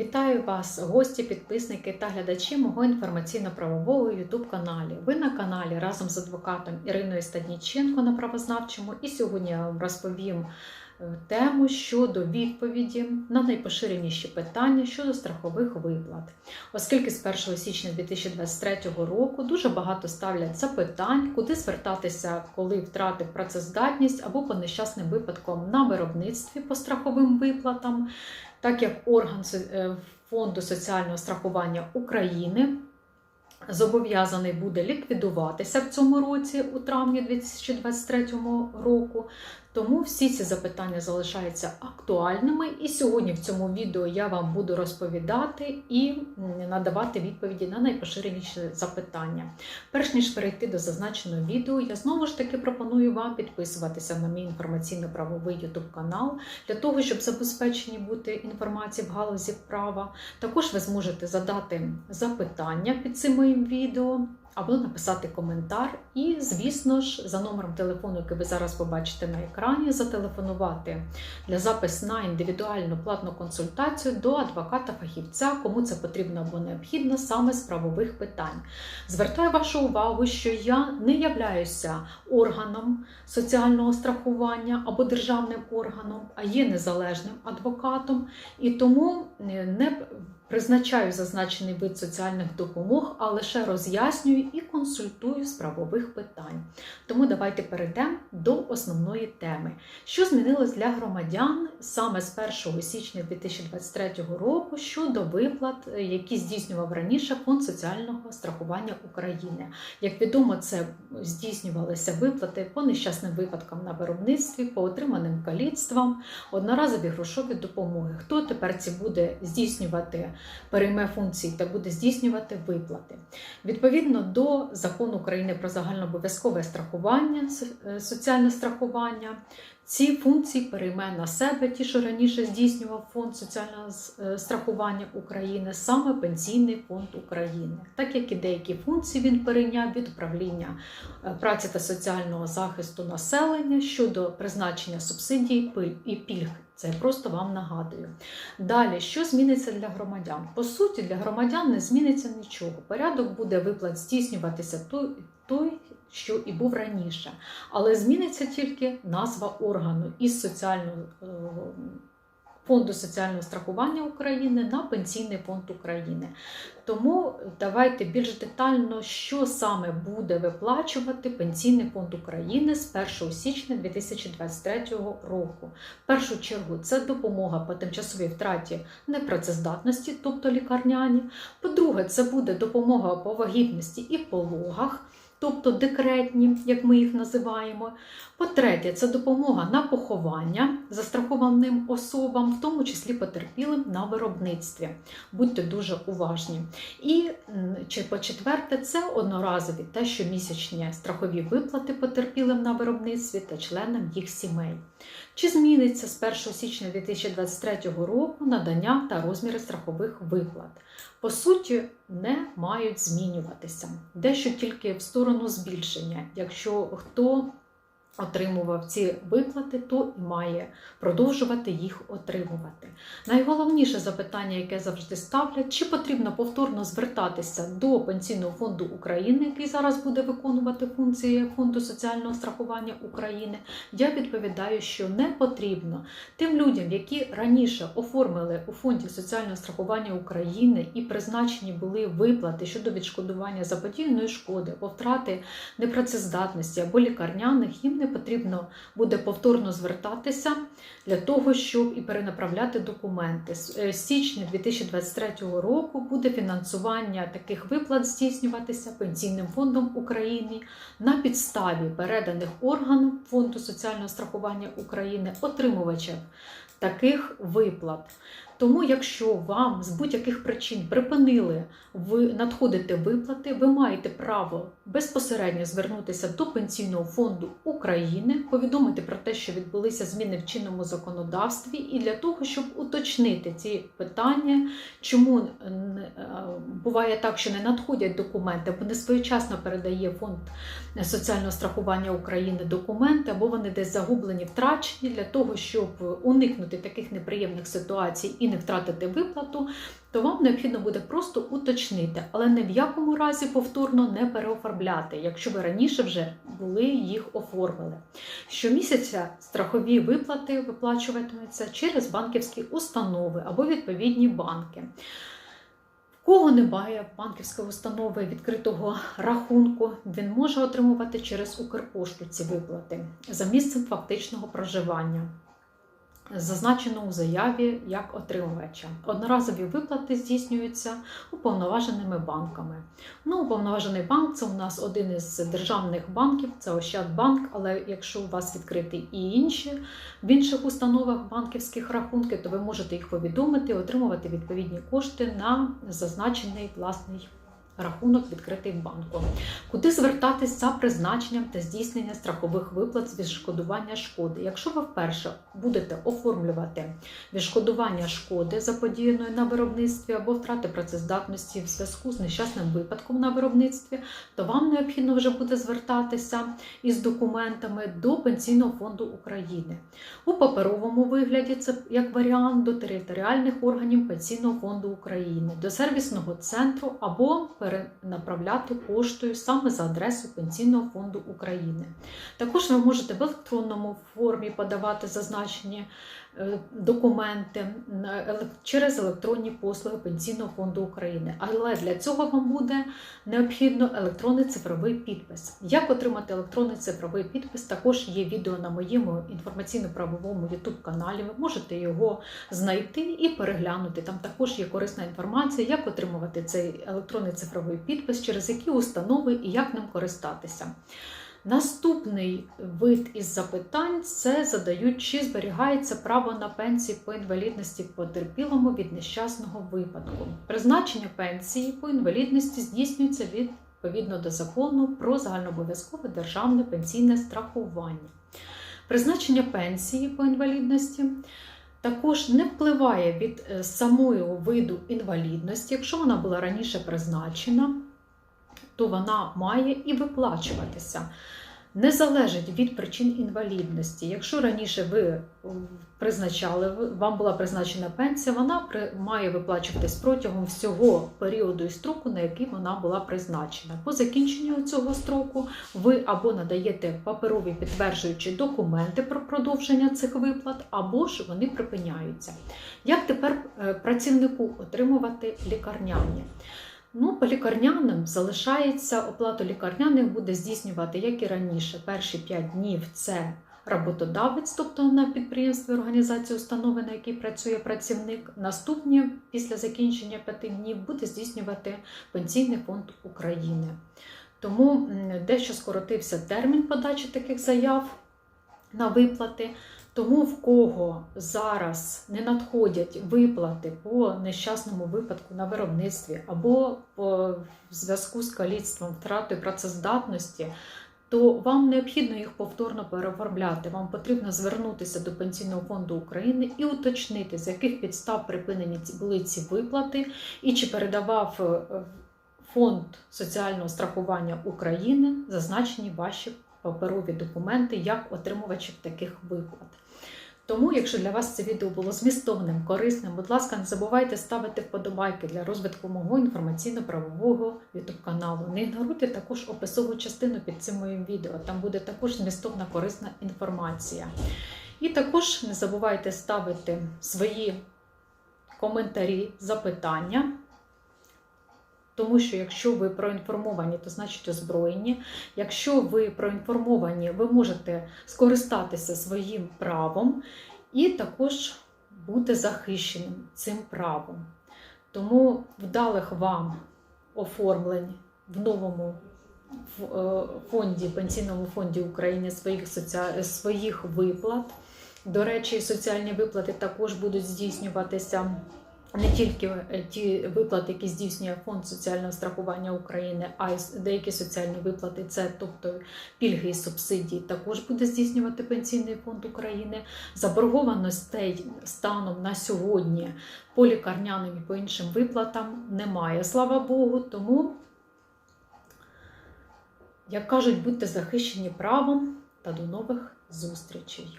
Вітаю вас, гості, підписники та глядачі мого інформаційно-правового youtube каналі. Ви на каналі разом з адвокатом Іриною Стадніченко на правознавчому. І сьогодні я вам розповім е, тему щодо відповіді на найпоширеніші питання щодо страхових виплат. Оскільки з 1 січня 2023 року дуже багато ставлять запитань, куди звертатися, коли втратив працездатність або по нещасним випадкам на виробництві по страховим виплатам так як орган е, Фонду соціального страхування України зобов'язаний буде ліквідуватися в цьому році, у травні 2023 року. Тому всі ці запитання залишаються актуальними. І сьогодні в цьому відео я вам буду розповідати і надавати відповіді на найпоширеніші запитання. Перш ніж перейти до зазначеного відео, я знову ж таки пропоную вам підписуватися на мій інформаційно-правовий YouTube канал для того, щоб забезпечені бути інформації в галузі права. Також ви зможете задати запитання під цим моїм відео або написати коментар. І, звісно ж, за номером телефону, який ви зараз побачите на екрані, зателефонувати для запису на індивідуальну платну консультацію до адвоката-фахівця, кому це потрібно або необхідно саме з правових питань. Звертаю вашу увагу, що я не являюся органом соціального страхування або державним органом, а є незалежним адвокатом, і тому е, не призначаю зазначений вид соціальних допомог, а лише роз'яснюю і консультую з правових питань. Тому давайте перейдемо до основної теми. Що змінилось для громадян саме з 1 січня 2023 року щодо виплат, які здійснював раніше Фонд соціального страхування України? Як відомо, це здійснювалися виплати по нещасним випадкам на виробництві, по отриманим каліцтвам, одноразові грошові допомоги. Хто тепер ці буде здійснювати, перейме функції та буде здійснювати виплати? Відповідно до закону України про загальнообов'язкове страхування, е, соціальне страхування, ці функції перейме на себе ті, що раніше здійснював Фонд соціального е, страхування України, саме Пенсійний фонд України, так як і деякі функції він перейняв від управління е, праці та соціального захисту населення щодо призначення субсидій і пільг. Це я просто вам нагадую. Далі, що зміниться для громадян? По суті, для громадян не зміниться нічого. Порядок буде виплат здійснюватися той, що і був раніше. Але зміниться тільки назва органу із соціального е, фонду соціального страхування України на Пенсійний фонд України. Тому давайте більш детально, що саме буде виплачувати Пенсійний фонд України з 1 січня 2023 року. В першу чергу це допомога по тимчасовій втраті непрацездатності, тобто лікарняні. По-друге, це буде допомога по вагітності і пологах тобто декретні, як ми їх називаємо. По-третє, це допомога на поховання застрахованим особам, в тому числі потерпілим на виробництві. Будьте дуже уважні. І по-четверте, це одноразові та щомісячні страхові виплати потерпілим на виробництві та членам їх сімей. Чи зміниться з 1 січня 2023 року надання та розміри страхових виплат? По суті, не мають змінюватися. Дещо тільки в сторону збільшення. Якщо хто отримував ці виплати, то і має продовжувати їх отримувати. Найголовніше запитання, яке завжди ставлять, чи потрібно повторно звертатися до Пенсійного фонду України, який зараз буде виконувати функції Фонду соціального страхування України, я відповідаю, що не потрібно. Тим людям, які раніше оформили у фонді соціального страхування України і призначені були виплати щодо відшкодування заподіяної шкоди або втрати непрацездатності або лікарняних, їм не потрібно буде повторно звертатися для того, щоб і перенаправляти документи. З е, січня 2023 року буде фінансування таких виплат здійснюватися Пенсійним фондом України на підставі переданих органам Фонду соціального страхування України отримувачів таких виплат. Тому, якщо вам з будь-яких причин припинили ви надходити виплати, ви маєте право безпосередньо звернутися до Пенсійного фонду України, повідомити про те, що відбулися зміни в чинному законодавстві, і для того, щоб уточнити ці питання, чому е, буває так, що не надходять документи, або не своєчасно передає фонд соціального страхування України документи, або вони десь загублені, втрачені для того, щоб уникнути таких неприємних ситуацій і не втратите виплату, то вам необхідно буде просто уточнити, але не в якому разі повторно не переоформляти, якщо ви раніше вже були їх оформили. Щомісяця страхові виплати виплачуватимуться через банківські установи або відповідні банки. Кого немає банківської установи відкритого рахунку, він може отримувати через Укрпошту ці виплати за місцем фактичного проживання. Зазначено у заяві як отримувача. Одноразові виплати здійснюються уповноваженими банками. Ну, уповноважений банк це у нас один із державних банків, це Ощадбанк. Але якщо у вас відкриті і інші в інших установах банківських рахунки, то ви можете їх повідомити, отримувати відповідні кошти на зазначений власний рахунок відкритий банком. Куди звертатись за призначенням та здійснення страхових виплат з відшкодування шкоди? Якщо ви вперше будете оформлювати відшкодування шкоди заподіяної на виробництві або втрати працездатності в зв'язку з нещасним випадком на виробництві, то вам необхідно вже буде звертатися із документами до Пенсійного фонду України. У паперовому вигляді це як варіант до територіальних органів Пенсійного фонду України, до сервісного центру або перенаправляти поштою саме за адресою Пенсійного фонду України. Також ви можете в електронному формі подавати зазначені документи на еле- через електронні послуги Пенсійного фонду України. Але для цього вам буде необхідно електронний цифровий підпис. Як отримати електронний цифровий підпис? Також є відео на моєму інформаційно-правовому YouTube каналі. Ви можете його знайти і переглянути. Там також є корисна інформація, як отримувати цей електронний цифровий підпис, через які установи і як ним користатися. Наступний вид із запитань це задають, чи зберігається право на пенсії по інвалідності потерпілому від нещасного випадку. Призначення пенсії по інвалідності здійснюється відповідно до закону про загальнообов'язкове державне пенсійне страхування. Призначення пенсії по інвалідності також не впливає від е, самої виду інвалідності, якщо вона була раніше призначена, то вона має і виплачуватися. Не залежить від причин інвалідності. Якщо раніше ви призначали, вам була призначена пенсія, вона має виплачуватись протягом всього періоду і строку, на який вона була призначена. По закінченню цього строку ви або надаєте паперові підтверджуючі документи про продовження цих виплат, або ж вони припиняються. Як тепер е, працівнику отримувати лікарняні? Ну, по лікарняним залишається оплату лікарняних буде здійснювати, як і раніше. Перші 5 днів це роботодавець, тобто на підприємстві організації установи, на якій працює працівник. Наступні після закінчення 5 днів буде здійснювати Пенсійний фонд України. Тому дещо скоротився термін подачі таких заяв на виплати. Тому в кого зараз не надходять виплати по нещасному випадку на виробництві або в зв'язку з каліцтвом, втратою працездатності, то вам необхідно їх повторно переоформляти. Вам потрібно звернутися до Пенсійного фонду України і уточнити, з яких підстав припинені були ці виплати, і чи передавав е, фонд соціального страхування України зазначені ваші паперові документи як отримувачів таких виплат. Тому, якщо для вас це відео було змістовним, корисним, будь ласка, не забувайте ставити вподобайки для розвитку мого інформаційно-правового YouTube каналу. Не ігноруйте також описову частину під цим моїм відео. Там буде також змістовна корисна інформація. І також не забувайте ставити свої коментарі, запитання. Тому що якщо ви проінформовані, то значить озброєні. Якщо ви проінформовані, ви можете скористатися своїм правом і також бути захищеним цим правом. Тому вдалих вам оформлень в новому е, фонді, Пенсійному фонді України своїх, соціа... своїх виплат. До речі, соціальні виплати також будуть здійснюватися не тільки е, ті виплати, які здійснює Фонд соціального страхування України, а й деякі соціальні виплати, це тобто пільги і субсидії, також буде здійснювати Пенсійний фонд України. Заборгованостей станом на сьогодні по лікарняним і по іншим виплатам немає, слава Богу. Тому, як кажуть, будьте захищені правом та до нових зустрічей.